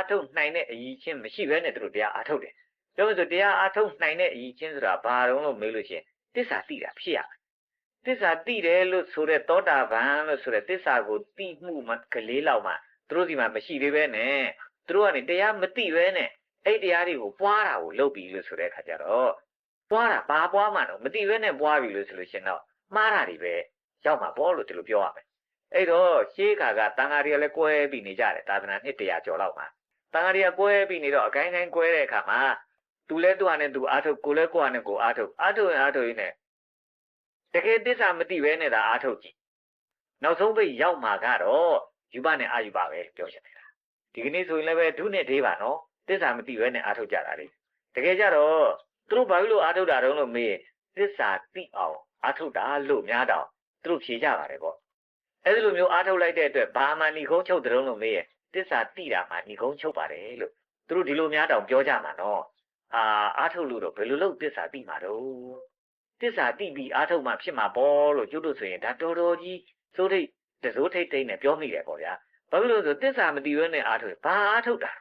အားထုတ်နိုင်တဲ့အရည်ချင်းမရှိဘဲနဲ့သူတို့တရားအားထုတ်တယ်ပြောလို့ဆိုတရားအားထုတ်နိုင်တဲ့အရည်ချင်းဆိုတာဘာတုံးလို့မေးလို့ရှိရင်တစ္ဆာတိတာဖြစ်ရမယ်တစ္ဆာတိတယ်လို့ဆိုတဲ့သောတာပန်လို့ဆိုတဲ့တစ္ဆာကိုတိမှုမှကလေးလောက်မှသူတို့ဒီမှာမရှိသေးပဲနဲ့သူတို့ကနေတရားမတိပဲနဲ့အဲ့တရားတွေကိုပွားတာကိုလုပ်ပြီးလို့ဆိုတဲ့အခါကျတော့ပွားတာဘာပွားမှတော့မတိပဲနဲ့ပွားပြီလို့ဆိုလို့ရှိရင်တော့မှားတာတွေပဲရောက်မှာပေါ့လို့ဒီလိုပြောရမယ်အဲ့တော့ရှေးခါကတန်ဃာတွေကလည်းကွဲပြီးနေကြတယ်သာသနာနှစ်တရာကျော်လောက်မှာ တန်ဃာတွေကကွဲပြီးနေတော့အကိုင်းကိုင်းကွဲတဲ့အခါမှာသူလဲသူ့ဟာနဲ့သူအားထုတ်ကိုလဲကိုဟာနဲ့ကိုအားထုတ်အားထုတ်ရင်အားထုတ်ရင်းနဲ့တကယ်တစ္ဆာမတိပဲနဲ့ဒါအားထုတ်ကြည့်နောက်ဆုံးပိတ်ရောက်မှာကတော့ယူပနဲ့အာယူပပဲပြောချင်တယ်ဒီကနေ့ဆိုရင်လည်းပဲဒုနဲ့ဒေးပါနော်တစ္ဆာမတိပဲနဲ့အားထုတ်ကြတာလေတကယ်ကြတော့သူတို့ဘာလို့အားထုတ်တာတုံးလို့မေးတစ္ဆာတိအောင်အားထုတ်တာလို့များတော့သူတို့ဖြေကြပါတယ်ပေါ့အဲ့ဒီလိုမျိုးအားထုတ်လိုက်တဲ့အတွက်ဘာမှဏီကုန်းချုပ်တုံးလို့မေးရဲ့ တစ္ဆာတိတာမှဏီကုန်းချုပ်ပါတယ်လို့သူတို့ဒီလိုများတောင်ပြောကြမှာနော်အာအားထုတ်လို့တော့ဘယ်လိုလုပ်တစ္ဆာတိမှာတော့တစ္ဆာတိပြီးအားထုတ်မှဖြစ်မှာပေါ့လို့ကျွတ်တို့ဆိုရင်ဒါတော်တော်ကြီးစိုးထိတ်တစိုးထိတ်တိတ်နဲ့ပြောမိတယ်ပေါ့ဗျာဘာဖြစ်လို့ဆိုတစ္ဆာမတိဘဲနဲ့အားထုတ်ဘာအားထုတ်တာ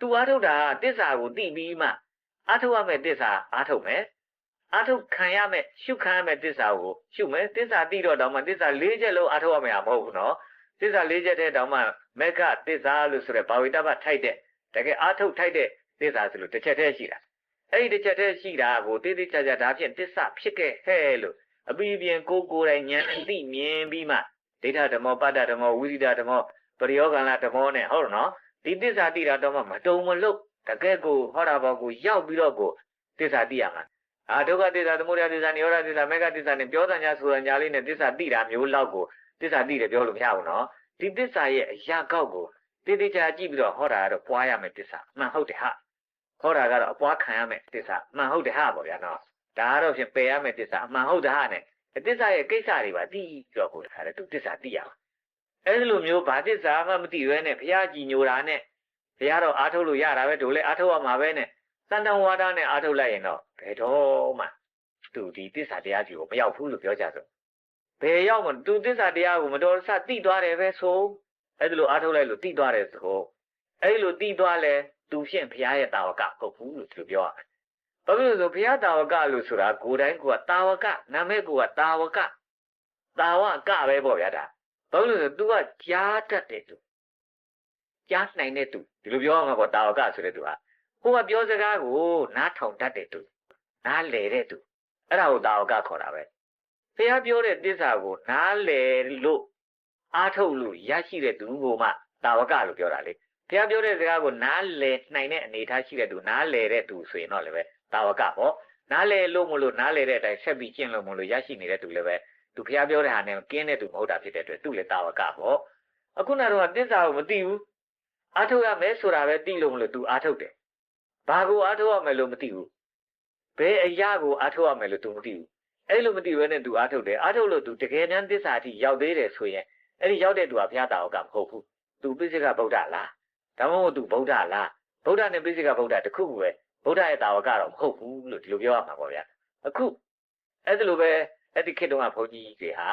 သူအားထုတ်တာတစ္ဆာကိုတိပြီးမှအားထုတ်ရမယ်တစ္ဆာအားထုတ်မယ်အားထုတ်ခံရမယ်ရှုခံရမယ်တစ္ဆာကိုရှုမယ်တစ္ဆာတိတော့တောင်မှတစ္ဆာ၄ချက်လုံးအားထုတ်ရမယ်မဟုတ်ဘူးနော်တစ္ဆာ၄ချက်တဲ့တောင်မှ မက်ကတစ္ဆာလို့ဆိုရယ်ဘာဝိတ္တပထိုက်တဲ့တကယ်အားထုတ်ထိုက်တဲ့တစ္ဆာဆိုလို့တစ်ချက်တည်းရှိတာအဲ့ဒီတစ်ချက်တည်းရှိတာကိုတိတိကျကျဒါဖြင့်တစ္ဆာဖြစ်ခဲ့ဟဲ့လို့အပီးပြင်ကိုကိုယ်တိုင်ဉာဏ်အသိမြင်ပြီးမှဒိဋ္ဌဓမ္မောပတ္တဓမ္မောဝိရိဒဓမ္မောပရိယောဂန္လဓမ္မောနဲ့ဟုတ်တယ်နော်ဒီသစ္စာတိတာတော့မှမတုံမလို့တကယ်ကိုဟောတာဘောကိုရောက်ပြီးတော့ကိုသစ္စာတိရမှာအာဒုက္ခသစ္စာသမုဒယသစ္စာနိရောဓသစ္စာမေဃသစ္စာနဲ့ပြောတဲ့ညာဆိုတဲ့ညာလေးနဲ့သစ္စာတိတာမျိုးလောက်ကိုသစ္စာတိတယ်ပြောလို့မရဘူးနော် ဒီသစ္စာရဲ့အရာကောက်ကိုတိတိကျကျကြည့်ပြီးတော့ဟောတာကတော့ပွားရမယ်သစ္စာမှန်ဟုတ်တယ်ဟာဟောတာကတော့အပွားခံရမယ်သစ္စာမှန်ဟုတ်တယ်ဟာပေါ့ဗျာနော်ဒါကတော့ဖြင့်ပယ်ရမယ်သစ္စာအမှန်ဟုတ်တယ်ဟာနဲ့သစ္စာရဲ့ကိစ္စတွေပါသိပြီးတော့ကိုတခါလေသူသစ္စာသိရအောင်အဲ့ဒီလိုမျိုးဘာသစ္စာမှမသိရဲနဲ့ဘုရားကြည်ညိုတာနဲ့ဘုရားတော့အားထုတ်လို့ရတာပဲတို့လည်းအားထုတ်ရမှာပဲနဲ့စန္ဒဝါဒနဲ့အားထုတ်လိုက်ရင်တော့ဘယ်တော့မှသူဒီသစ္စာတရားကြီးကိုမရောက်ဘူးလို့ပြောကြဆို ဘယ်ရောက်မှသူသစ္စာတရားကိုမတော်ဆသိသွားတယ်ပဲဆိုအဲ့ဒီလိုအားထုတ်လိုက်လို့သိသွားတယ်ဆိုအဲ့ဒီလိုသိသွားလဲသူဖြင့်ဘုရားရဲ့တာဝကပုတ်ဘူးလို့သူပြောရတယ်ဘာဖြစ်လို့ဆိုဘုရားတာဝကလို့ဆိုတာကိုယ်တိုင်းကတာဝကနာမည်ကတာဝကတာဝကပဲပေါ့ဗျာဒါဘာလို့လဲဆို तू ကကြားတတ်တယ်သူကြားနိုင်တဲ့သူဒီလိုပြောရမှာပေါ့တာဝကဆိုတဲ့သူကကိုကပြောစကားကိုနားထောင်တတ်တဲ့သူနားလေတဲ့သူအဲ့ဒါကိုတာဝကခေါ်တာပဲ ဘုရားပြောတဲ့တစ္ဆာကိုနားလေလို့အားထုတ်လို့ရရှိတဲ့သူကိုမှတာဝကလို့ပြောတာလေဘုရားပြောတဲ့စကားကိုနားလေနိုင်တဲ့အနေအထားရှိတဲ့သူနားလေတဲ့သူဆိုရင်တော့လည်းပဲတာဝကပေါ့နားလေလို့မလို့နားလေတဲ့အတိုင်းဆက်ပြီးကျင့်လို့မလို့ရရှိနေတဲ့သူလည်းပဲသူဖျားပြောတဲ့ဟာနဲ့ကင်းတဲ့သူမဟုတ်တာဖြစ်တဲ့အတွက်သူ့လည်းတာဝကပေါ့အခုနောက်တော့တစ္ဆာကိုမသိဘူးအာထုတ်ရမယ်ဆိုတာပဲသိလို့မလို့ तू အာထုတ်တယ်ဘာကိုအာထုတ်ရမယ်လို့မသိဘူးဘယ်အရာကိုအာထုတ်ရမယ်လို့ तू မသိဘူး အဲ့လိုမသိဘဲနဲ့သူအားထုတ်တယ်အားထုတ်လို့သူတကယ်တမ်းသစ္စာအထိရောက်သေးတယ်ဆိုရင်အဲ့ဒီရောက်တဲ့သူကဘုရားတာဝကမဟုတ်ဘူးသူပိစိကဗုဒ္ဓလားဒါမှမဟုတ်သူဗုဒ္ဓလားဗုဒ္ဓနဲ့ပိစိကဗုဒ္ဓတခုခုပဲဗုဒ္ဓရဲ့တာဝကတော့မဟုတ်ဘူးလို့ဒီလိုပြောရမှာပေါ့ဗျာအခုအဲ့ဒါလိုပဲအဲ့ဒီခေတ်တုန်းကဘုန်းကြီးတွေဟာ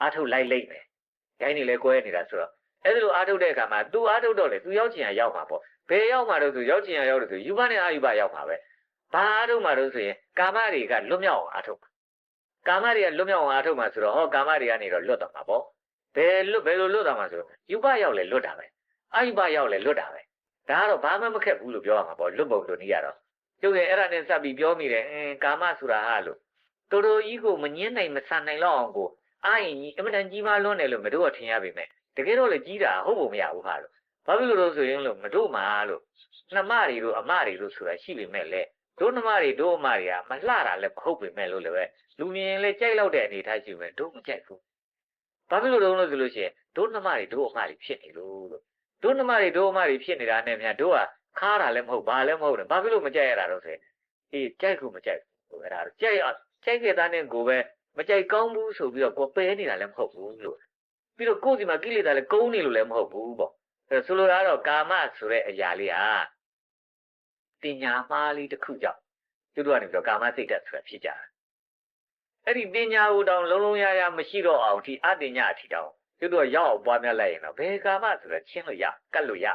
အားထုတ်လိုက်လိမ့်မယ်။ရိုင်းနေလဲကွဲနေတာဆိုတော့အဲ့ဒါလိုအားထုတ်တဲ့အခါမှာ तू အားထုတ်တော့လေ तू ရောက်ချင်ရရောက်မှာပေါ့။ဘယ်ရောက်မှာတော့ဆိုရောက်ချင်ရရောက်လို့ဆိုယူဘနဲ့အာယူဘရောက်မှာပဲ။ဘာအားထုတ်မှာတော့ဆိုရင်ကာမတွေကလွတ်မြောက်အောင်အားထုတ်မှာ ကာမတွေကလွတ်မြောက်အောင်အာထုတ်မှာဆိုတော့ဟောကာမတွေကနေတော့လွတ်တော့မှာပေါ့။ဘယ်လွတ်ဘယ်လိုလွတ်တော့မှာဆိုယူဘရောက်လေလွတ်တာပဲ။အာယူဘရောက်လေလွတ်တာပဲ။ဒါကတော့ဘာမှမခက်ဘူးလို့ပြောရမှာပေါ့လွတ်ပုံလို့နေရတော့။ကျုပ်ရဲ့အဲ့ဒါနဲ့စပ်ပြီးပြောမိတယ်အင်းကာမဆိုတာဟာလို့တော်တော်ကြီးကိုမငင်းနိုင်မဆန်နိုင်တော့အောင်ကိုအာရင်ကြီးအမတန်ကြီးမားလွန်းတယ်လို့မတို့ကထင်ရပေမဲ့တကယ်တော့လေကြီးတာဟုတ်ဖို့မရဘူးဟာလို့ဘာဖြစ်လို့လဲဆိုရင်လို့မတို့မှာလို့နှမတွေတို့အမတွေတို့ဆိုတာရှိပေမဲ့လေ တို့နှမတွေတို့အမတွေကမလှတာလည်းမဟုတ်ပေမဲ့လို့လည်းပဲလူမြင်လည်းကြိုက်လောက်တဲ့အနေထားရှိပေမဲ့တို့မကြိုက်ဘူးဘာဖြစ်လို့လဲလို့ဆိုလို့ရှိရင်တို့နှမတွေတို့အမတွေဖြစ်နေလို့လို့တို့နှမတွေတို့အမတွေဖြစ်နေတာနဲ့များတို့ကခါတာလည်းမဟုတ်ဘာလည်းမဟုတ်တယ်ဘာဖြစ်လို့မကြိုက်ရတာတော့ဆိုရင်အေးကြိုက်ခုမကြိုက်ဘူးအဲ့ဒါတော့ကြိုက်ကြိုက်ခဲ့တဲ့နဲ့ကိုပဲမကြိုက်ကောင်းဘူးဆိုပြီးတော့ကိုပယ်နေတာလည်းမဟုတ်ဘူးလို့ပြီးတော့ကိုယ်စီမှာကိလေသာလည်းကုန်းနေလို့လည်းမဟုတ်ဘူးပေါ့အဲဆိုလိုတာကတော့ကာမဆိုတဲ့အရာလေးဟာ တင်ညာမှားလေးတစ်ခုကြောင့်သူတို့ကနေပြီးတော့ကာမစိတ်ဓာတ်ဆိုတာဖြစ်ကြတာအဲ့ဒီတင်ညာကိုတောင်လုံးလုံးရရမရှိတော့အောင်ဒီအတင်ညာအထီတောင်သူတို့ရောက်အောင်ပွားများလိုက်ရင်တော့ဘယ်ကာမဆိုတော့ချင်းလို့ရကတ်လို့ရ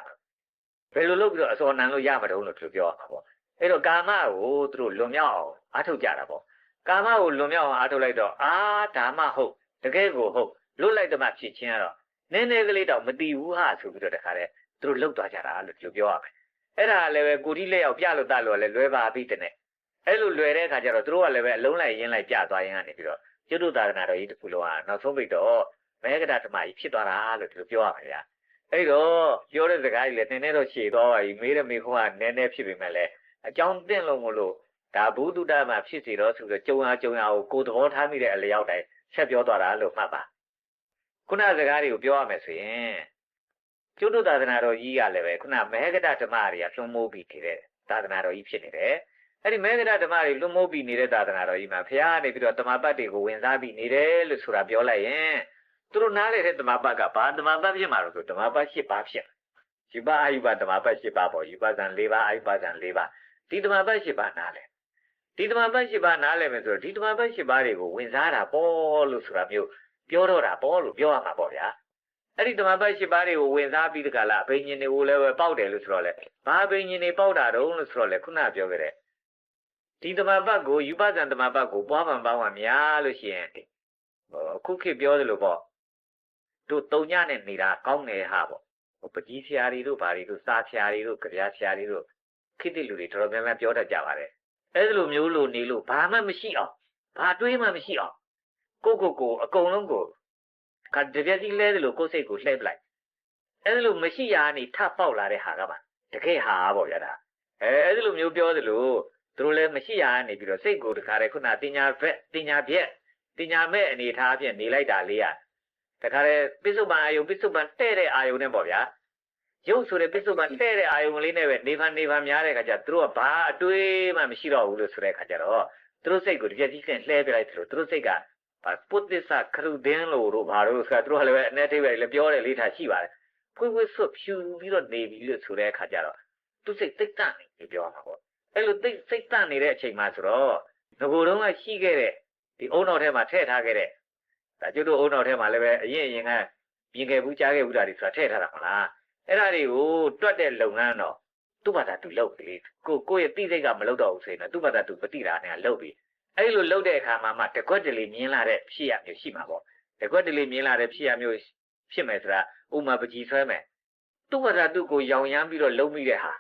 ဘယ်လိုလုပ်ပြီးတော့အစော်နံလို့ရမှာတုံးလို့သူပြောရမှာပေါ့အဲ့တော့ကာမကိုသူတို့လွန်မြောက်အောင်အားထုတ်ကြတာပေါ့ကာမကိုလွန်မြောက်အောင်အားထုတ်လိုက်တော့အာဒါမှဟုတ်တကယ်ကိုဟုတ်လွတ်လိုက်တော့မှဖြစ်ချင်းကတော့နည်းနည်းကလေးတော့မတီးဘူးဟာဆိုပြီးတော့တခါတည်းသူတို့လှုပ်သွားကြတာလို့သူပြောရမယ် အဲ့ဒါလည်းပဲကိုကြီးလက်ရောက်ပြလို့တလို့လည်းလွဲပါပြီတဲ့နဲ့အဲ့လိုလွယ်တဲ့အခါကျတော့သူတို့ကလည်းပဲအလုံးလိုက်ရင်းလိုက်ပြသွားရင်ကနေပြီးတော့ကျွတ်တို့သာသနာတော်ကြီးတစ်ခုလုံးကနောက်ဆုံးပိတ်တော့မေဃဒဓမ္မကြီးဖြစ်သွားတာလို့သူပြောရမှာဗျာအဲ့တော့ပြောတဲ့စကားကြီးလည်းနည်းနည်းတော့ရှည်သွားပါပြီမေးတဲ့မေးခွန်းကနည်းနည်းဖြစ်ပေမဲ့လည်းအကြောင်းတင့်လို့မလို့ဒါဘုဒ္ဓတမှာဖြစ်စီတော့ဆိုတော့ကြုံအားကြုံအားကိုကိုယ်သဘောထားမိတဲ့အလျောက်တိုင်းဆက်ပြောသွားတာလို့မှတ်ပါခုနစကားတွေကိုပြောရမယ်ဆိုရင် ကျွတ်တို့သာသနာတော်ကြီးကလည်းပဲခုနမေဃဒဓမ္မတွေကလွှမ်းမိုးပြီးနေတဲ့သာသနာတော်ကြီးဖြစ်နေတယ်အဲ့ဒီမေဃဒဓမ္မတွေလွှမ်းမိုးပြီးနေတဲ့သာသနာတော်ကြီးမှာဘုရားကနေပြီးတော့တမပတ်တွေကိုဝင်စားပြီးနေတယ်လို့ဆိုတာပြောလိုက်ရင်သူတို့နားလေတဲ့တမပတ်ကဘာတမပတ်ဖြစ်မှာလို့ဆိုတမပတ်၈ပါးဖြစ်ယူပအာယုပတမပတ်၈ပါးပေါ့ယူပဇံ၄ပါးအာယုပဇံ၄ပါးဒီတမပတ်၈ပါးနားလေဒီတမပတ်၈ပါးနားလေမယ်ဆိုတော့ဒီတမပတ်၈ပါးတွေကိုဝင်စားတာပေါ့လို့ဆိုတာမျိုးပြောတော့တာပေါ့လို့ပြောရမှာပေါ့ဗျာ အဲ့ဒီတမပတ်၈ပါးတွေကိုဝင်စားပြီးတကလားအဘိညာဉ်တွေကိုလည်းပဲပေါက်တယ်လို့ဆိုတော့လေဘာအဘိညာဉ်တွေပေါက်တာတုံးလို့ဆိုတော့လေခုနပြောခဲ့တဲ့ဒီတမပတ်ကိုယူပဇံတမပတ်ကိုပွားမှန်ပေါင်းမှများလို့ရှိရင်အခုခေတ်ပြောသလိုပေါ့တို့တုံညနဲ့နေတာကောင်းတယ်ဟာပေါ့ဟိုပကြီးဆရာတွေတို့ဘာတွေတို့စာဆရာတွေတို့ကြပြဆရာတွေတို့ခေတ်တည်းလူတွေတော်တော်များများပြောတတ်ကြပါတယ်အဲ့ဒီလိုမျိုးလို့နေလို့ဘာမှမရှိအောင်ဘာတွေးမှမရှိအောင်ကိုကိုကိုအကုန်လုံးကို ကတပြက်ကြီးလဲတယ်လို့ကိုယ်စိတ်ကိုလှည့်ပလိုက်အဲ့ဒီလိုမရှိရကနေထပေါက်လာတဲ့ဟာကမှတကယ်ဟာပေါ့ဗျာဒါအဲအဲ့ဒီလိုမျိုးပြောသလိုသူတို့လည်းမရှိရကနေပြီးတော့စိတ်ကိုတခါတည်းခုနတင်ညာဘက်တင်ညာပြက်တင်ညာမဲ့အနေထားအဖြစ်နေလိုက်တာလေးอ่ะတခါတည်းပစ္စုပန်အာယုံပစ္စုပန်တဲ့တဲ့အာယုံနဲ့ပေါ့ဗျာရုပ်ဆိုတဲ့ပစ္စုပန်တဲ့တဲ့အာယုံလေးနဲ့ပဲနေဖန်နေဖန်များတဲ့ခါကျသူတို့ကဘာအတွေးမှမရှိတော့ဘူးလို့ဆိုတဲ့ခါကျတော့သူတို့စိတ်ကိုတပြက်ကြီးကလှဲပြလိုက်သလိုသူတို့စိတ်ကဘာ ပုတ္တစ္စခရုဒင်းလို့တို့ဘာလို့ဆိုတာသူတို့ကလည်းပဲအနေထိပ်ပဲလည်းပြောတယ်လေးထားရှိပါတယ်ဖွေးဖွေးဆွတ်ဖြူပြီးတော့နေပြီလို့ဆိုတဲ့အခါကျတော့သူစိတ်တိတ်တန့်နေပြီပြောမှာပေါ့အဲ့လိုတိတ်စိတ်တန့်နေတဲ့အချိန်မှာဆိုတော့ငကိုယ်တုန်းကရှိခဲ့တဲ့ဒီအုံတော်ထဲမှာထည့်ထားခဲ့တဲ့ဒါကျွတ်တို့အုံတော်ထဲမှာလည်းပဲအရင်အရင်ကပြင်ခဲ့ဘူးကြားခဲ့ဘူးတာတွေဆိုတာထည့်ထားတာမလားအဲ့ဒါတွေကိုတွတ်တဲ့လုပ်ငန်းတော့သူ့ဘာသာသူလုပ်ပြီကိုကိုရဲ့တိစိတ်ကမလုပ်တော့ဘူးဆိုရင်တော့သူ့ဘာသာသူပတိတာနဲ့လုပ်ပြီ အဲ့လိုလုပ်တဲ့အခါမှာမှတကွက်တလေမြင်လာတဲ့ဖြစ်ရမျိုးရှိမှာပေါ့တကွက်တလေမြင်လာတဲ့ဖြစ်ရမျိုးဖြစ်မယ်ဆိုတာဥမာပကြီးဆွဲမယ်သူ့ဘာသာသူ့ကိုရောင်ရမ်းပြီးတော့လုံးမိတဲ့ဟာ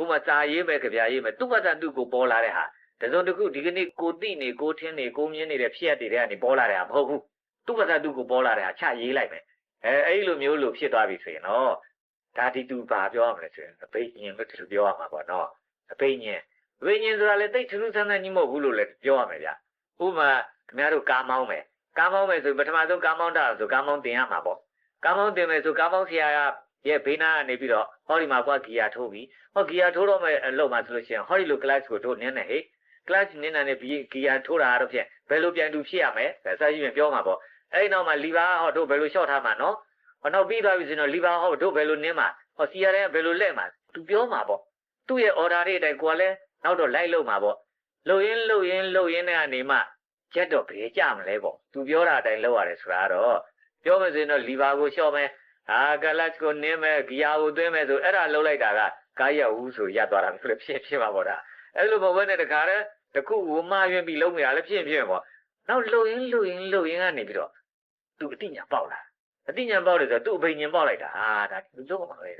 ဥမာစာရေးမယ်ကြပြရေးမယ်သူ့ဘာသာသူ့ကိုပေါ်လာတဲ့ဟာတစုံတစ်ခုဒီကနေ့ကိုတိနေကိုထင်းနေကိုမြင်းနေတဲ့ဖြစ်ရတဲ့ကနေပေါ်လာတဲ့ဟာမဟုတ်ဘူးသူ့ဘာသာသူ့ကိုပေါ်လာတဲ့ဟာချရေးလိုက်မယ်အဲအဲ့လိုမျိုးလို့ဖြစ်သွားပြီဆိုရင်တော့ဒါဒီသူဘာပြောရမလဲဆိုရင်အဘိညာဉ်လို့သူပြောရမှာပေါ့နော်အဘိညာဉ် အဘိညာဉ်ဆိုတာလည်းတိတ်ထူးထူးဆန်းဆန်းကြီးမဟုတ်ဘူးလို့လည်းပြောရမယ်ဗျဥပမာခင်ဗျားတို့ကားမောင်းမယ်ကားမောင်းမယ်ဆိုပထမဆုံးကားမောင်းတာဆိုကားမောင်းတင်ရမှာပေါ့ကားမောင်းတင်မယ်ဆိုကားမောင်းဆရာကရဲ့ဘေးနားကနေပြီးတော့ဟောဒီမှာကွာဂီယာထိုးပြီးဟောဂီယာထိုးတော့မယ်အလုပ်မှာဆိုလို့ရှိရင်ဟောဒီလို class ကိုထိုးနင်းနေဟေ့ class နင်းနေပြီးဂီယာထိုးတာတော့ဖြင့်ဘယ်လိုပြန်တူဖြစ်ရမလဲအစရှိရင်ပြောမှာပေါ့အဲ့ဒီနောက်မှာလီဗာဟောတို့ဘယ်လိုရှော့ထားမှာနော်ဟောနောက်ပြီးသွားပြီဆိုရင်လီဗာဟောတို့ဘယ်လိုနင်းမှာဟောစီရတဲ့ဘယ်လိုလက်မှာသူပြောမှာပေါ့သူ့ရဲ့ order တွေအတိုင်းကိုကလည်း နောက်တော့လိုက်လို့မှာပေါ့လှုပ်ရင်းလှုပ်ရင်းလှုပ်ရင်းနဲ့ကနေမှချက်တော့ဘယ်ကြမလဲပေါ့သူပြောတာအတိုင်းလုပ်ရတယ်ဆိုတာတော့ပြောမစင်တော့လီဗာကိုရှော့မယ်ဟာကလတ်ကိုနင်းမယ်ဂီယာကိုသွင်းမယ်ဆိုအဲ့ဒါလှုပ်လိုက်တာကကားရဘူးဆိုရသွားတာမျိုးလည်းဖြစ်ဖြစ်မှာပေါ့ဒါအဲ့လိုမဟုတ်ဘဲနဲ့တခါတည်းတခုဝမယွင်းပြီးလုံးနေတာလည်းဖြစ်ဖြစ်ပေါ့နောက်လှုပ်ရင်းလှုပ်ရင်းလှုပ်ရင်းကနေပြီးတော့သူအတိညာပေါက်လာအတိညာပေါက်တယ်ဆိုတော့သူ့အဘိညာဉ်ပေါက်လိုက်တာဟာဒါဒီလိုမှပဲ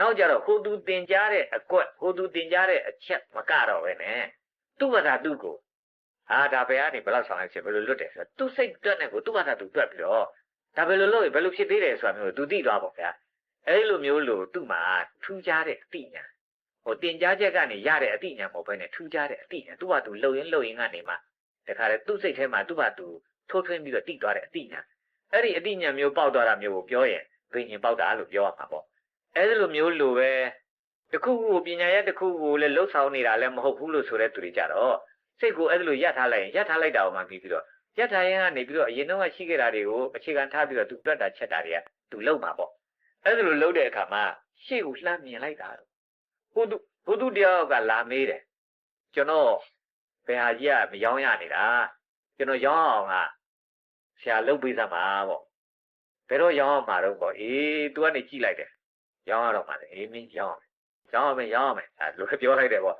နောက်ကြတော့ဟိုသူတင်ကြားတဲ့အကွက်ဟိုသူတင်ကြားတဲ့အချက်မကတော့ပဲနဲ့သူ့ဘာသာသူ့ကိုဟာဒါဘယ်ကနေဘယ်လောက်ဆောင်လိုက်ဖြစ်ဘယ်လိုလွတ်တယ်ဆိုတော့သူ့စိတ်တွက်နဲ့ကိုသူ့ဘာသာသူတွက်ပြီးတော့ဒါဘယ်လိုလုပ်ရင်ဘယ်လိုဖြစ်သေးတယ်ဆိုတာမျိုးသူသိသွားပေါ့ဗျာအဲ့လိုမျိုးလို့သူ့မှာထူးခြားတဲ့အတိညာဟိုတင်ကြားချက်ကနေရတဲ့အတိညာမဟုတ်ဘဲနဲ့ထူးခြားတဲ့အတိညာသူ့ဘာသူလှုပ်ရင်းလှုပ်ရင်းကနေမှတခါလေသူ့စိတ်ထဲမှာသူ့ဘာသူထိုးထွင်းပြီးတော့တိသွားတဲ့အတိညာအဲ့ဒီအတိညာမျိုးပေါက်သွားတာမျိုးကိုပြောရင်ဘိညာဉ်ပေါက်တာလို့ပြောရမှာပေါ့ အဲ့ဒီလိုမျိုးလို့ပဲတခုခုပညာရဲ့တခုခုလည်းလှုပ်ဆောင်နေတာလည်းမဟုတ်ဘူးလို့ဆိုတဲ့သူတွေကြတော့စိတ်ကိုအဲ့ဒီလိုရပ်ထားလိုက်ရင်ရပ်ထားလိုက်တာမှပြီးပြီးတော့ရပ်ထားရင်ကနေပြီးတော့အရင်တော့ရှိခဲ့တာတွေကိုအခြေခံထားပြီးတော့သူတွက်တာချက်တာတွေကသူလှုပ်မှာပေါ့အဲ့ဒီလိုလှုပ်တဲ့အခါမှာရှေ့ကိုလှမ်းမြင်လိုက်တာဟိုသူဟိုသူတယောက်ကလာမေးတယ်ကျွန်တော်ဘယ်ဟာကြီးကမရောင်းရနေတာကျွန်တော်ရောင်းအောင်ကဆရာလှုပ်ပေးစမ်းပါပေါ့ဘယ်တော့ရောင်းအောင်မှာတော့ပေါ့အေး तू ကနေကြည့်လိုက်တယ် ရောင်းရတော့မှာလေအေးမင်းရောင်းရောင်းရမယ်ရောင်းရမယ်အဲလိုပြောလိုက်တယ်ပေါ့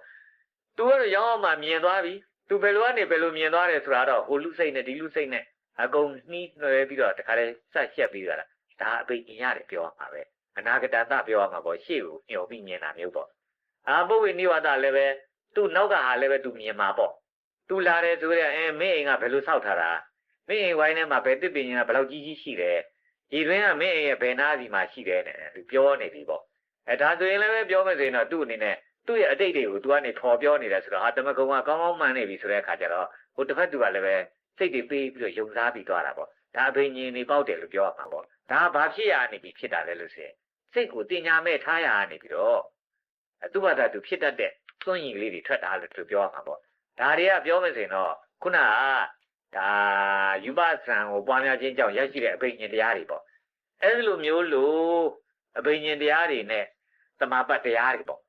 သူကတော့ရောင်းအောင်မှမြင်သွားပြီသူဘယ်လိုကနေဘယ်လိုမြင်သွားတယ်ဆိုတာတော့ဟိုလူစိတ်နဲ့ဒီလူစိတ်နဲ့အကုန်နှီးနှွယ်ပြီးတော့တခါလဲဆက်ရှက်ပြီးတော့ဒါအပိတ်ရင်ရတယ်ပြောရမှာပဲအနာဂတသပြောရမှာပေါ့ရှေ့ကိုညှော်ပြီးမြင်တာမျိုးပေါ့အာပုဗ္ဗေနိဝါဒလည်းပဲသူ့နောက်ကဟာလည်းပဲသူမြင်မှာပေါ့သူလာတယ်ဆိုတော့အဲမင်းအိမ်ကဘယ်လိုဆောက်ထားတာမင်းအိမ်ဝိုင်းထဲမှာဘယ်တစ်ပင်ကဘယ်လောက်ကြီးကြီးရှိတယ် ဒီတွင်ကမင်းအိမ်ရဲ့ဘယ်နာစီမှာရှိတယ်နဲ့သူပြောနေပြီပေါ့အဲဒါဆိုရင်လည်းပဲပြောမယ်ဆိုရင်တော့သူ့အနေနဲ့သူ့ရဲ့အတိတ်တွေကိုသူကနေခေါ်ပြောနေတယ်ဆိုတော့ဟာတမကုံကကောင်းကောင်းမှန်နေပြီဆိုတဲ့အခါကျတော့ဟိုတစ်ဖက်သူကလည်းပဲစိတ်တွေပေးပြီးတော့ယုံစားပြီးသွားတာပေါ့ဒါအဘိညာဉ်နေပေါက်တယ်လို့ပြောရမှာပေါ့ဒါဘာဖြစ်ရနေပြီဖြစ်တာလဲလို့ဆိုရင်စိတ်ကိုတင်ညာမဲ့ထားရနေပြီးတော့သူ့ဘာသာသူဖြစ်တတ်တဲ့စွန့်ရင်လေးတွေထွက်တာလို့သူပြောရမှာပေါ့ဒါတွေကပြောမယ်ဆိုရင်တော့ခုနက ဒါယူပဆံကိုပွားများခြင်းကြောင့်ရရှိတဲ့အဘိညာဉ်တရားတွေပေါ့အဲဒီလိုမျိုးလို့အဘိညာဉ်တရားတွေနဲ့တမာပတ်တရားတွေပေါ့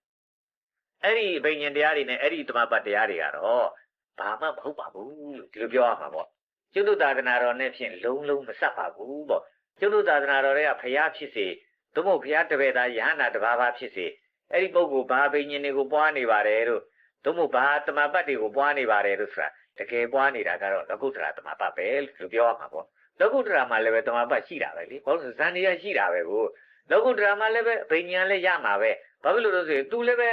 အဲ့ဒီအဘိညာဉ်တရားတွေနဲ့အဲ့ဒီတမာပတ်တရားတွေကတော့ဘာမှမဟုတ်ပါဘူးလို့ဒီလိုပြောရမှာပေါ့ကျွတ်သာသနာတော်နဲ့ဖြင့်လုံးလုံးမဆက်ပါဘူးပေါ့ကျွတ်သာသနာတော်တွေကဖျားဖြစ်စေသို့မဟုတ်ဖျားတပည့်သားယဟနာတဘာဘာဖြစ်စေအဲ့ဒီပုဂ္ဂိုလ်ဘာဘိညာဉ်တွေကိုပွားနေပါတယ်လို့သို့မဟုတ်ဘာတမပတ်တွေကိုပွားနေပါတယ်လို့ဆိုတာ တကယ်ပွားနေတာကတော့လောကုတ္တရာတမပတ်ပဲလို့ပြောရမှာပေါ့လောကုတ္တရာမှာလည်းပဲတမပတ်ရှိတာပဲလေဘာလို့ဇန်နေရရှိတာပဲကိုလောကုတ္တရာမှာလည်းပဲဘိညာဉ်လည်းရမှာပဲဘာဖြစ်လို့လဲဆိုရင် तू လည်းပဲ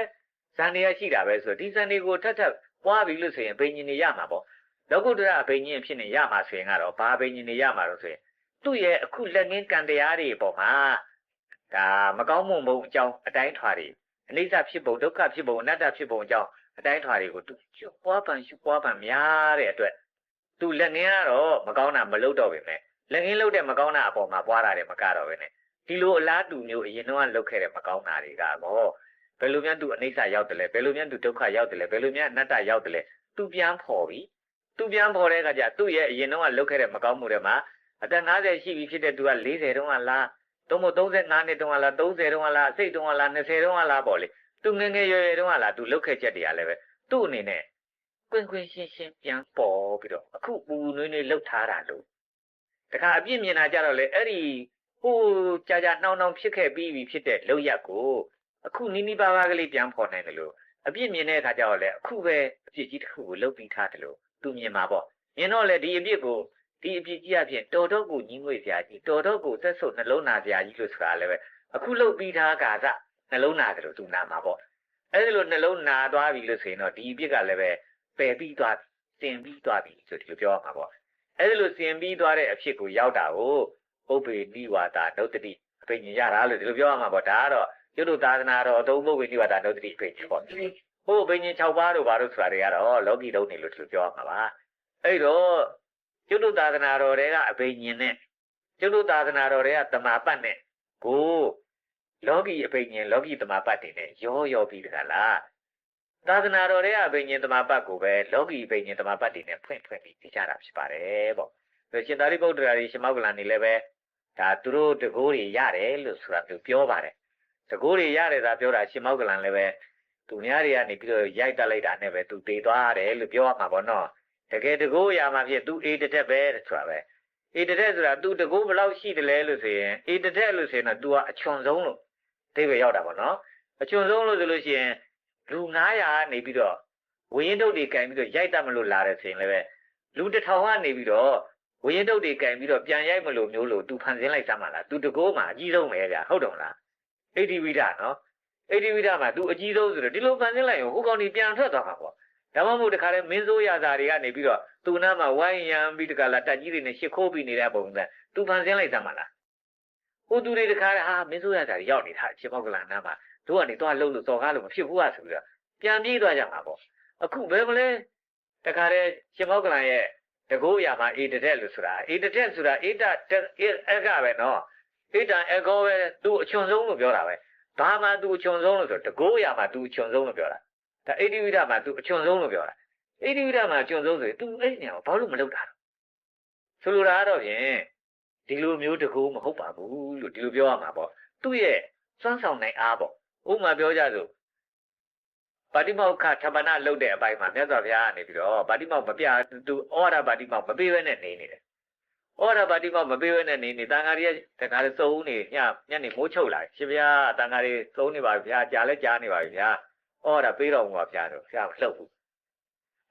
ဇန်နေရရှိတာပဲဆိုတော့ဒီဇန်တွေကိုထပ်ထပ်ပွားပြီလို့ဆိုရင်ဘိညာဉ်တွေရမှာပေါ့လောကုတ္တရာဘိညာဉ်ဖြစ်နေရမှာဆိုရင်ကတော့ဘာဘိညာဉ်တွေရမှာလို့ဆိုရင်သူ့ရဲ့အခုလက်ငင်းကံတရားတွေပေါ်မှာဒါမကောင်းမွန်ဘုံအကြောင်းအတိုင်းထွာတွေအနိစ္စဖြစ်ပုံဒုက္ခဖြစ်ပုံအနတ္တဖြစ်ပုံအကြောင်း အတိုင်းထွာတွေကိုသူရှုပွားပန်ရှုပွားပန်များတဲ့အတွက်သူလက်ငင်းကတော့မကောင်းတာမလုပ်တော့ပဲနဲ့လက်ငင်းလုပ်တဲ့မကောင်းတာအပေါ်မှာပွားတာတယ်မကတော့ပဲနဲ့ဒီလိုအလားတူမျိုးအရင်တော့လုပ်ခဲ့တဲ့မကောင်းတာတွေကတော့ဘယ်လိုများသူအနိစ္စရောက်တယ်လဲဘယ်လိုများသူဒုက္ခရောက်တယ်လဲဘယ်လိုများအနတ္တရောက်တယ်လဲသူပြန်ဖော်ပြီသူပြန်ဖော်တဲ့အခါကျသူ့ရဲ့အရင်တော့လုပ်ခဲ့တဲ့မကောင်းမှုတွေမှာအသက်50ရှိပြီဖြစ်တဲ့သူက40တုန်းကလားသုံးမို့35နှစ်တုန်းကလား30တုန်းကလားအစိတ်တုန်းကလား20တုန်းကလားပေါ့လေ သူငငယ်ရွယ်ရွယ်တုန်းကလားသူလုတ်ခဲ့ချက်တွေကလည်းပဲသူ့အနေနဲ့ကွင်းကွင်းရှင်းရှင်းပြန်ပေါ်ပြီးတော့အခုပူနွေးနွေးလှုပ်ထားတာလို့တခါအပြစ်မြင်တာကြတော့လေအဲ့ဒီဟိုကြာကြာနှောင်းနှောင်းဖြစ်ခဲ့ပြီးပြီဖြစ်တဲ့လောက်ရက်ကိုအခုနီးနီးပါးပါးကလေးပြန်ဖော်နိုင်တယ်လို့အပြစ်မြင်တဲ့အခါကျတော့လေအခုပဲအပြစ်ကြီးတစ်ခုကိုလှုပ်ပြီးထားတယ်လို့သူမြင်မှာပေါ့မြင်တော့လေဒီအပြစ်ကိုဒီအပြစ်ကြီးအဖြစ်တော်တော့ကိုညီးငွေစရာကြီးတော်တော့ကိုသက်ဆုပ်နှလုံးနာစရာကြီးလို့ဆိုတာလည်းပဲအခုလှုပ်ပြီးသားကာသ နှလုံးနာတယ်လို့သူနာမှာပေါ့အဲ့ဒီလိုနှလုံးနာသွားပြီလို့ဆိုရင်တော့ဒီအပြစ်ကလည်းပဲပယ်ပြီးသွားပြီတင်ပြီးသွားပြီဆိုဒီလိုပြောရမှာပေါ့အဲ့ဒီလိုစင်ပြီးသွားတဲ့အဖြစ်ကိုရောက်တာကိုပုပ္ပေနိဝါဒနုတ္တိအပိညာရတာလို့ဒီလိုပြောရမှာပေါ့ဒါကတော့ကျွတ်တို့သာသနာတော်အတုံးပုပ္ပေနိဝါဒနုတ္တိအပိညာပေါ့ဟိုအပိညာ6ပါးတို့ဘာလို့ဆိုတာတွေကတော့လောကီလုံးနေလို့ဒီလိုပြောရမှာပါအဲ့တော့ကျွတ်တို့သာသနာတော်တွေကအပိညာနဲ့ကျွတ်တို့သာသနာတော်တွေကတမာပတ်နဲ့ကို လောကီအပိညာလောကီတမာပတ်တွေနဲ့ရောရောပြီးတကလားသာသနာတော်တွေကအပိညာတမာပတ်ကိုပဲလောကီအပိညာတမာပတ်တွေနဲ့ဖွင့်ဖွင့်ပြီးသိကြတာဖြစ်ပါတယ်ပေါ့ရှင်သာရိပုတ္တရာကြီးရှင်မောကလန်နေလည်းပဲဒါသူတို့တကိုးတွေရတယ်လို့ဆိုတာမျိုးပြောပါတယ်တကိုးတွေရတယ်သာပြောတာရှင်မောကလန်လည်းပဲသူများတွေကနေပြီးတော့ရိုက်တက်လိုက်တာနဲ့ပဲသူတေသွားရတယ်လို့ပြောရမှာပေါ့နော်တကယ်တကိုးရာမှာဖြစ်သူအေးတတက်ပဲဆိုတာပဲအေးတတက်ဆိုတာ तू တကိုးဘယ်လောက်ရှိတယ်လဲလို့ဆိုရင်အေးတတက်လို့ဆိုရင်တော့ तू ကအချွန်ဆုံးလို့ တိပဲရောက်တာပေါ့နော်အကျွံဆုံးလို့ဆိုလို့ရှိရင်လူ900ကနေပြီးတော့ဝင်းရင်တုတ်တွေကင်ပြီးတော့ရိုက်တတ်မလို့လာတယ်ဆိုရင်လည်းပဲလူတစ်ထောင်ကနေပြီးတော့ဝင်းရင်တုတ်တွေကင်ပြီးတော့ပြန်ရိုက်မလို့မျိုးလို့သူဖန်ဆင်းလိုက်သမှာလားသူတကိုးမှာအကြီးဆုံးပဲဗျာဟုတ်တယ်မလားအိတိဝိဒနော်အိတိဝိဒမှာသူအကြီးဆုံးဆိုတော့ဒီလိုဖန်ဆင်းလိုက်ရင်ဟိုကောင်ကြီးပြန်ထွက်သွားမှာပေါ့ဒါမှမဟုတ်တခါတည်းမင်းစိုးရသားတွေကနေပြီးတော့သူ့နားမှာဝိုင်းရံပြီးတခါလာတက်ကြီးတွေနဲ့ရှစ်ခိုးပြီးနေတဲ့ပုံစံသူဖန်ဆင်းလိုက်သမှာလား ဟိုသူတွေတခါတည်းဟာမင်းစိုးရသားတွေရောက်နေတာချေပေါက်ကလာနားမှာတို့ကနေတော့လှုပ်လို့စော်ကားလို့မဖြစ်ဘူးอ่ะဆိုပြီးတော့ပြန်ပြေးသွားကြမှာပေါ့အခုဘယ်မလဲတခါတည်းချေပေါက်ကလာရဲ့တကိုးရမှာအေတတက်လို့ဆိုတာအေတတက်ဆိုတာအေတအကပဲနော်အေတအကောပဲသူအချွန်ဆုံးလို့ပြောတာပဲဘာမှသူအချွန်ဆုံးလို့ဆိုတကိုးရမှာသူအချွန်ဆုံးလို့ပြောတာဒါအေဒီဝိဒမှာသူအချွန်ဆုံးလို့ပြောတာအေဒီဝိဒမှာအချွန်ဆုံးဆိုရင်သူအဲ့နေရာဘာလို့မလုပ်တာဆိုလိုတာကတော့ဖြင့် ဒီလိုမျိုးတကူမဟုတ်ပါဘူးလို့ဒီလိုပြောရမှာပေါ့သူ့ရဲ့စွမ်းဆောင်နိုင်အားပေါ့ဥပမာပြောကြစို့ပါတိမောက္ခထပနာလုပ်တဲ့အပိုင်းမှာမြတ်စွာဘုရားကနေပြီးတော့ပါတိမောက်မပြသူဩဝါဒပါတိမောက်မပေးဘဲနဲ့နေနေတယ်ဩဩရပါတိမမပေးဘဲနဲ့နေနေတန်ဃာတွေတခါလေစုံနေညညနေမိုးချုပ်လာရှင်ဗျာတန်ဃာတွေစုံနေပါဗျာကြာလဲကြာနေပါဗျာဩရပေးတော်မူပါဗျာတော့ဗျာမလှုပ်ဘူး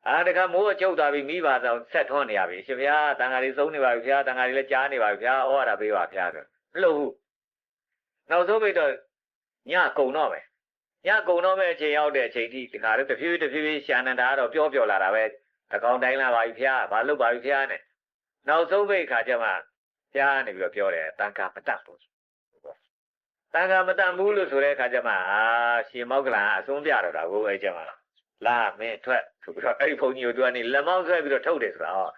အာတခါမိုးအချုပ်သွားပြီမိဘဆောင်ဆက်ထွန်းနေရပြီရှင်ဗျာတန်ဃာတွေစုံနေပါဗျာတန်ဃာတွေလည်းကြာနေပါဗျာဩရပေးပါဗျာဆိုမလှုပ်ဘူးနောက်ဆုံးပိတ်တော့ညကုံတော့ပဲညကုံတော့မဲ့အချိန်ရောက်တဲ့အချိန်ထိတခါလေတဖြည်းဖြည်းတဖြည်းဖြည်းရှာနေတာတော့ပြောပြောလာတာပဲတကောင်တိုင်းလာပါပြီဗျာဘာလုပ်ပါပြီဗျာနဲ့နောက်ဆုံးပိတ်ခါကျမှကြားနေပြီးတော့ပြောတယ်တန်ခါမတတ်ဘူးတန်ခါမတတ်ဘူးလို့ဆိုတဲ့အခါကျမှအာရှင်မောက္ကလန်အစွန်းပြတော့တာကိုအဲ့ကျမှ လာမင်းထွက်ဆိုပြီးတော့အဲ့ဒီဘုန်းကြီးကိုသူကနေလက်မောင်းဆွဲပြီးတော့ထုတ်တယ်ဆိုတာဟော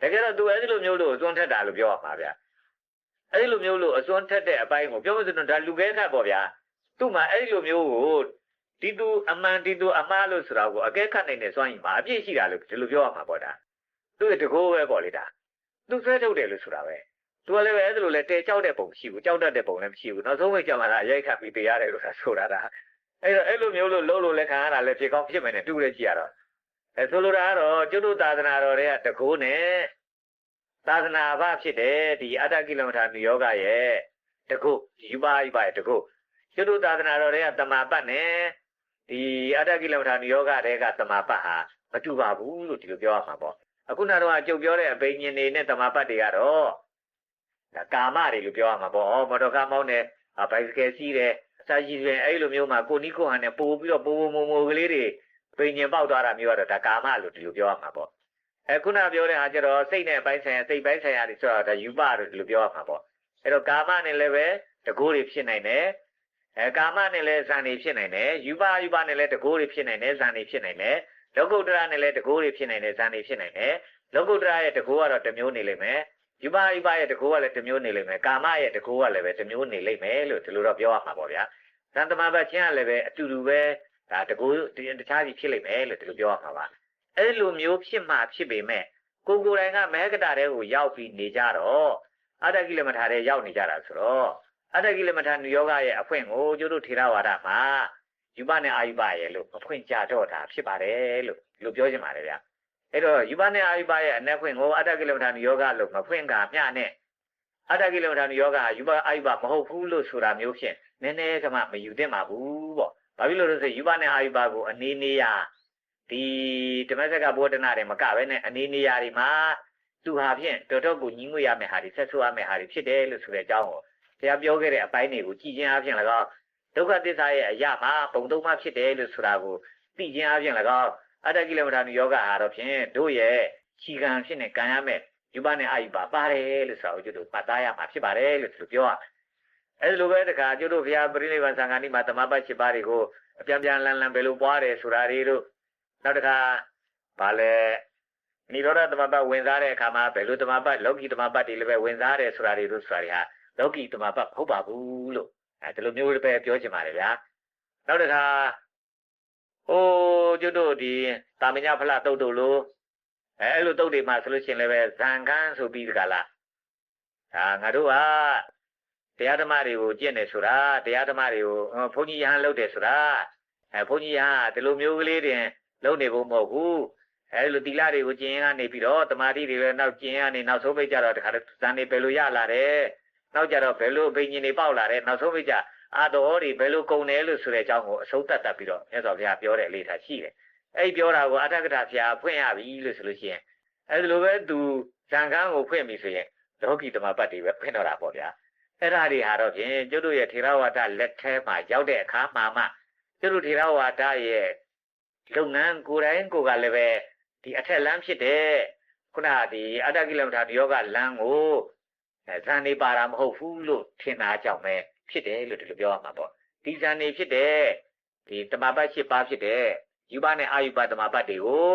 တကယ်တော့သူအဲ့ဒီလိုမျိုးလို့အစွန်းထက်တာလို့ပြောရမှာဗျအဲ့ဒီလိုမျိုးလို့အစွန်းထက်တဲ့အပိုင်းကိုပြောမစတော့ဒါလူခဲခတ်ပေါ့ဗျာသူ့မှာအဲ့ဒီလိုမျိုးကိုဒီသူအမှန်ဒီသူအမှားလို့ဆိုတာကိုအကဲခတ်နိုင်တဲ့စွမ်းရည်မှာအပြည့်ရှိတာလို့ဒီလိုပြောရမှာပေါ့ဒါသူ့ရဲ့တကောပဲပေါ့လေဒါသူဆွဲထုတ်တယ်လို့ဆိုတာပဲသူကလည်းပဲအဲ့ဒါလိုလဲတဲကြောက်တဲ့ပုံမရှိဘူးကြောက်တတ်တဲ့ပုံလည်းမရှိဘူးနောက်ဆုံးဝိတ်ကြမှာလားအရိုက်ခတ်ပြီးတရားတယ်လို့ဆိုတာဒါ အဲ့တော့အဲ့လိုမျိုးလို့လုံးလို့လက်ခံရတာလည်းဖြစ်ကောင်းဖြစ်မယ်နဲ့တူလည်းကြည့်ရတော့အဲဆိုလိုတာကတော့ကျွတ်တို့သာသနာတော်တွေကတကိုးနဲ့သာသနာဘဖြစ်တယ်ဒီအတ္တကိလမထာနိယောဂရဲ့တကုတ်ယူပါယူပါရဲ့တကုတ်ကျွတ်တို့သာသနာတော်တွေကတမာပတ်နဲ့ဒီအတ္တကိလမထာနိယောဂတွေကတမာပတ်ဟာမတူပါဘူးလို့ဒီလိုပြောရမှာပေါ့အခုနတော့ကြုတ်ပြောတဲ့အဘိညာဉ်တွေနဲ့တမာပတ်တွေကတော့ဒါကာမတွေလို့ပြောရမှာပေါ့ဩမော်တော်ကားမောင်းတဲ့ဘိုက်စကယ်စီးတဲ့ အစာကြီးတွေအဲ့လိုမျိုးမှာကိုနီကိုဟန်နဲ့ပို့ပြီးတော့ပို့ပို့မို့မို့ကလေးတွေဘိညာဉ်ပေါက်သွားတာမျိုးကတော့ဒါကာမလို့ဒီလိုပြောရမှာပေါ့အခုနပြောတဲ့ဟာကျတော့စိတ်နဲ့ပိုင်းဆိုင်ရာစိတ်ပိုင်းဆိုင်ရာတွေဆိုတော့ဒါယူပလို့ဒီလိုပြောရမှာပေါ့အဲ့တော့ကာမနဲ့လည်းပဲတကိုးတွေဖြစ်နိုင်တယ်အဲကာမနဲ့လည်းဇန်တွေဖြစ်နိုင်တယ်ယူပယူပနဲ့လည်းတကိုးတွေဖြစ်နိုင်တယ်ဇန်တွေဖြစ်နိုင်တယ်လောကုတ္တရနဲ့လည်းတကိုးတွေဖြစ်နိုင်တယ်ဇန်တွေဖြစ်နိုင်တယ်လောကုတ္တရရဲ့တကိုးကတော့တစ်မျိုးနေလိမ့်မယ် ယူပယူပရဲ့တကိုးကလည်းတစ်မျိုးနေလိမ့်မယ်ကာမရဲ့တကိုးကလည်းပဲတစ်မျိုးနေလိမ့်မယ်လို့ဒီလိုတော့ပြောရမှာပေါ့ဗျာသံတမဘတ်ချင်းကလည်းပဲအတူတူပဲဒါတကိုးတခြားစီဖြစ်လိမ့်မယ်လို့ဒီလိုပြောရမှာပါအဲ့လိုမျိုးဖြစ်မှဖြစ်ပေမဲ့ကိုကိုယ်တိုင်ကမဲကတာတဲ့ကိုရောက်ပြီးနေကြတော့အတ္တကိလမထာတဲ့ရောက်နေကြတာဆိုတော့အတ္တကိလမထာနုယောဂရဲ့အဖွင့်ကိုကျတို့ထေရဝါဒမှာယူပနဲ့အာယူပရဲ့လို့အဖွင့်ကြတော့တာဖြစ်ပါတယ်လို့ဒီလိုပြောချင်ပါတယ်ဗျာ အဲ့တော့ယူပနဲ့အာယူပရဲ့အ내ဖွင့်ကိုအတ္တကိလမထာနုယောဂလို့မဖွင့်ကမျှနဲ့အတ္တကိလမထာနုယောဂယူပအာယူပမဟုတ်ဘူးလို့ဆိုတာမျိုးဖြင့်နည်းနည်းကမှမယူသင့်ပါဘူးပေါ့ဘာဖြစ်လို့လဲဆိုယူပနဲ့အာယူပကိုအနေနေရဒီဓမ္မစကဘောဓနာတွေမကပဲနဲ့အနေနေရတွေမှာသူဟာဖြင့်တော်တော်ကိုညီးငွေရမယ့်ဟာတွေဆက်ဆွရမယ့်ဟာတွေဖြစ်တယ်လို့ဆိုတဲ့အကြောင်းကိုဆရာပြောခဲ့တဲ့အပိုင်းတွေကိုကြည်ချင်းအပြင်၎င်းဒုက္ခသစ္စာရဲ့အရာမှာပုံသုံးမှဖြစ်တယ်လို့ဆိုတာကိုသိချင်းအပြင်၎င်း အတ္တကိလမထာနုယောဂဟာတော့ဖြင့်တို့ရဲ့ခြီကံဖြစ်နေကံရမယ်ယူပနဲ့အာယူပါပါတယ်လို့ဆိုတာကိုကျွတ်တို့မှတ်သားရမှာဖြစ်ပါတယ်လို့သူပြောရအဲလိုပဲတခါကျွတ်တို့ဘုရားပရိနိဗ္ဗာန်သံဃာနိမှာတမပတ်7ပါးတွေကိုအပြန်ပြန်လန်လန်ဘယ်လိုပွားတယ်ဆိုတာတွေတို့နောက်တခါဗာလဲနိရောဓသမပတ်ဝင်စားတဲ့အခါမှာဘယ်လိုသမပတ်လောကီသမပတ်တွေလည်းပဲဝင်စားတယ်ဆိုတာတွေတို့ဆိုတာတွေဟာလောကီသမပတ်မဟုတ်ပါဘူးလို့အဲဒီလိုမျိုးပဲပြောချင်ပါတယ်ဗျာနောက်တခါ ဟိုကျွတ်တို့ဒီတာမညဖလတုတ်တုတ်လို့အဲအဲ့လိုတုတ်တွေမှာဆိုလို့ရှိရင်လည်းပဲဇန်ကန်းဆိုပြီးတကလားဒါငါတို့ကတရားဓမ္မတွေကိုကျင့်တယ်ဆိုတာတရားဓမ္မတွေကိုဘုန်းကြီးရဟန်းလုပ်တယ်ဆိုတာအဲဘုန်းကြီးရဟန်းဒီလိုမျိုးကလေးတင်လုပ်နေဖို့မဟုတ်ဘူးအဲလိုတီလာတွေကိုကျင့်ရနေပြီးတော့တမာတိတွေလည်းနောက်ကျင့်ရနေနောက်ဆုံးပိတ်ကြတော့တခါတည်းဇန်နေပယ်လို့ရလာတယ်နောက်ကြတော့ဘယ်လိုဘိညာဉ်တွေပေါက်လာတယ်နောက်ဆုံးပိတ်ကြ အာတော်တွေဘယ်လိုကုန်တယ်လို့ဆိုတဲ့အကြောင်းကိုအဆုံးသတ်တတ်ပြီးတော့မြတ်စွာဘုရားပြောတဲ့လေးထားရှိတယ်အဲ့ပြောတာကိုအထက်ကထာဘုရားဖွင့်ရပြီလို့ဆိုလို့ရှိရင်အဲ့ဒီလိုပဲသူဇံကန်းကိုဖွင့်ပြီဆိုရင်လောကီတမပတ်တွေပဲဖွင့်တော့တာပေါ့ဗျာအဲ့ဒါတွေဟာတော့ဖြင့်ကျွတ်တို့ရဲ့ထေရဝါဒလက်ထဲမှာရောက်တဲ့အခါမှာမှကျွတ်တို့ထေရဝါဒရဲ့လုပ်ငန်းကိုယ်တိုင်ကိုယ်ကလည်းပဲဒီအထက်လမ်းဖြစ်တဲ့ခုနဒီအတ္တကိလမထာဒီယောဂလမ်းကိုဇန်နေပါတာမဟုတ်ဘူးလို့ထင်တာကြောင့်ပဲ ဖြစ်တယ်လို့ဒီလိုပြောရမှာပေါ့ဒီဇန်နေဖြစ်တဲ့ဒီတမပတ်၈ပါးဖြစ်တဲ့ယူပနဲ့အာယူပတမပတ်တွေကို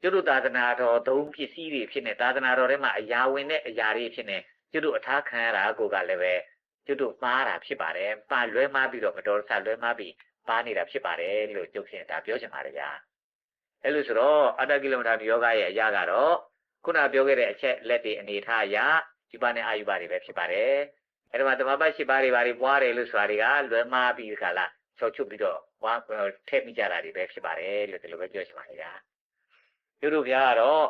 ကျွတ်တို့သာသနာတော်သုံးပစ္စည်းတွေဖြစ်နေသာသနာတော်ထဲမှာအရာဝင်တဲ့အရာတွေဖြစ်နေကျွတ်တို့အထားခံရတာကိုကလည်းပဲကျွတ်တို့မှားတာဖြစ်ပါတယ်ပါလွဲမှားပြီးတော့မတော်ဆလွဲမှားပြီးပါနေတာဖြစ်ပါတယ်လို့ကျုပ်ရှင်ဒါပြောချင်ပါတယ်ဗျာအဲလိုဆိုတော့အတ္တကိလမထာယောဂရဲ့အရာကတော့ခုနပြောခဲ့တဲ့အချက်လက်တွေအနေထားအရာယူပနဲ့အာယူပတွေပဲဖြစ်ပါတယ် အဲ့ဒီမှာသမပတ်ရှိပါးတွေဘာတွေပွားတယ်လို့ဆိုတာတွေကလွဲမှားပြီးခါလားချောက်ချုပ်ပြီးတော့ပွားထည့်မိကြတာတွေပဲဖြစ်ပါတယ်လို့ဒီလိုပဲပြောချင်ပါတယ်ဗျာတို့တို့ဗျာကတော့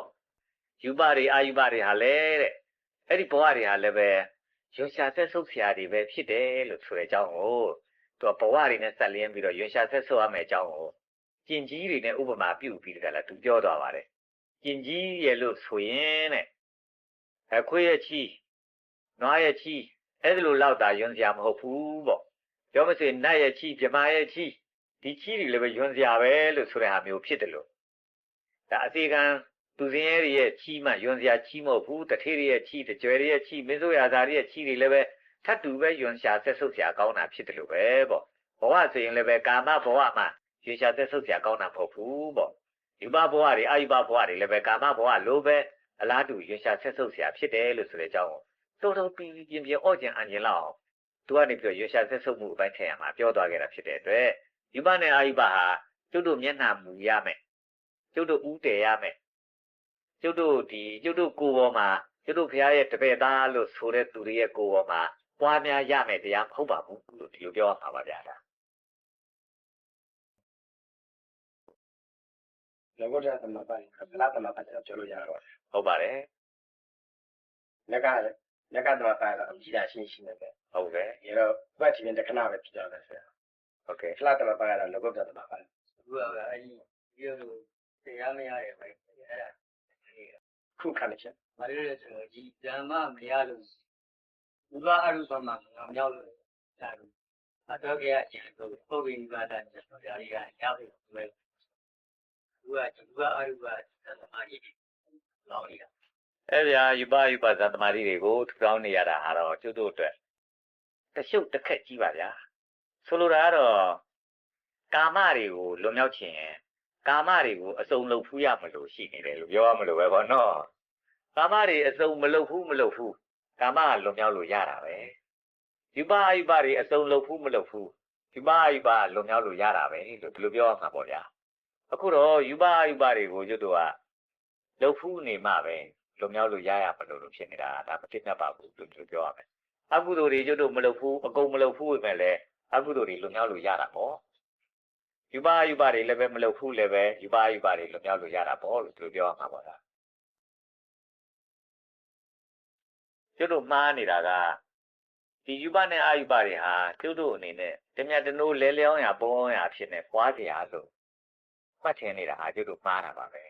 ယူပတွေအာယူပတွေဟာလေတဲ့အဲ့ဒီဘဝတွေဟာလည်းပဲရွှန်ရှာဆက်ဆုပ်ဆရာတွေပဲဖြစ်တယ်လို့ဆိုတဲ့အကြောင်းကိုသူကဘဝတွေနဲ့ဆက်လျင်းပြီးတော့ရွှန်ရှာဆက်ဆုပ်ရမယ့်အကြောင်းကိုကျင်ကြီးတွေနဲ့ဥပမာပြုပြီးတကလားသူပြောသွားပါတယ်ကျင်ကြီးရဲ့လို့ဆိုရင်တဲ့အခွေရဲ့ချီနွားရဲ့ချီ အဲ့ဒီလိုလောက်တာယွန်းစရာမဟုတ်ဘူးပေါ့ပြောမစေနတ်ရဲ့ချီမြမရဲ့ချီဒီချီတွေလည်းပဲယွန်းစရာပဲလို့ဆိုတဲ့ဟာမျိုးဖြစ်တယ်လို့ဒါအသေးကံသူစင်းရဲရဲ့ချီမှယွန်းစရာချီမဟုတ်ဘူးတထေးရဲ့ချီတကြွယ်ရဲ့ချီမင်းစိုးရာသားရဲ့ချီတွေလည်းပဲထပ်တူပဲယွန်းရှာဆက်ဆုပ်စရာကောင်းတာဖြစ်တယ်လို့ပဲပေါ့ဘဝဆိုရင်လည်းပဲကာမဘဝမှာရွှေရှာဆက်ဆုပ်စရာကောင်းတာမဟုတ်ဘူးပေါ့ယူပဘဝတွေအာယူပဘဝတွေလည်းပဲကာမဘဝလိုပဲအလားတူရွှေရှာဆက်ဆုပ်စရာဖြစ်တယ်လို့ဆိုတဲ့အကြောင်းကို တော်တော်ပြင်းပြင်းပြင်းအော့ကျင်အန်ကျင်လောက်အောင်သူကနေပြီးတော့ရွှေရှာဆက်ဆုပ်မှုအပိုင်းထည့်ရမှာပြောသွားခဲ့တာဖြစ်တဲ့အတွက်ယူပနဲ့အာယူပဟာကျုပ်တို့မျက်နှာမူရမယ်ကျုပ်တို့ဥတည်ရမယ်ကျုပ်တို့ဒီကျုပ်တို့ကိုယ်ပေါ်မှာကျုပ်တို့ဘုရားရဲ့တပည့်သားလို့ဆိုတဲ့သူတွေရဲ့ကိုယ်ပေါ်မှာပွားများရမယ်တရားမဟုတ်ပါဘူးလို့ဒီလိုပြောရမှာပါဗျာဒါလောကုတ္တရာသမပိုင်းဖလားသမပိုင်းကျွန်တော်ပြောလို့ရတော့ဟုတ်ပါတယ်လက်ကလ က်ကသမပိုင်းတော့ကြည်တာရှင်းရှင်းနေတယ်ဟုတ်ကဲ့ဒီတော့ဘတ်တီနဲ့တခဏပဲဖြစ်ကြတယ်ဆိုတော့ဟုတ်ကဲ့ဖလားသမပိုင်းကတော့လောကုတ္တရာသမပိုင်းအခုကပဲအဲ့ဒီဒီလိုတရားမရရဲ့ပဲအဲ့ဒါခုခံနေချက်မလို့လဲဆိုတော့ဒီဓမ္မမရလို့ဘုရားအရုပမှာငောင်ရောက်လို့ဒါလို့အတော့ကအကျဉ်းလို့ပုဂ္ဂိနိဗ္ဗာန်ကျတော့ဒါတွေကရောက်လို့ပဲဘုရားဘုရားအရုပသမာဓိလောင်းနေတာ အဲ့ဗျာယူပယူပဇန်တမာတိတွေကိုထူထောင်နေရတာဟာတော့ကျုပ်တို့အတွက်တရှုပ်တစ်ခက်ကြီးပါဗျာဆိုလိုတာကတော့ကာမတွေကိုလွန်မြောက်ခြင်းကာမတွေကိုအစုံလုပ်ဖူးရမလို့ရှိနေတယ်လို့ပြောရမလို့ပဲပေါ့နော်ကာမတွေအစုံမလုပ်ဘူးမလုပ်ဘူးကာမကလွန်မြောက်လို့ရတာပဲယူပယူပတွေအစုံလုပ်ဘူးမလုပ်ဘူးယူပယူပလွန်မြောက်လို့ရတာပဲလို့ဒီလိုပြောရမှာပေါ့ဗျာအခုတော့ယူပယူပတွေကိုကျုပ်တို့ကလုပ်ဖူးနေမှပဲ လွန်မြောက်လို့ရရမလို့လို့ဖြစ်နေတာဒါမဖြစ်တတ်ပါဘူးလို့ပြောပြောရမယ်အကုသိုလ်တွေကျွတ်တို့မလုပ်ဘူးအကုန်မလုပ်ဘူးပဲလေအကုသိုလ်တွေလွန်မြောက်လို့ရတာပေါ့ယူပါယူပါတွေလည်းပဲမလုပ်ဘူးလည်းပဲယူပါယူပါတွေလွန်မြောက်လို့ရတာပေါ့လို့သူတို့ပြောရမှာပေါ့ဒါကျွတ်တို့မှားနေတာကဒီယူပါနဲ့အာယူပါတွေဟာကျွတ်တို့အနေနဲ့တမန်တနိုးလဲလျောင်းရပုံရအဖြစ်နဲ့ပွားကြရလို့မှတ်ထင်နေတာဟာကျွတ်တို့မှားတာပါပဲ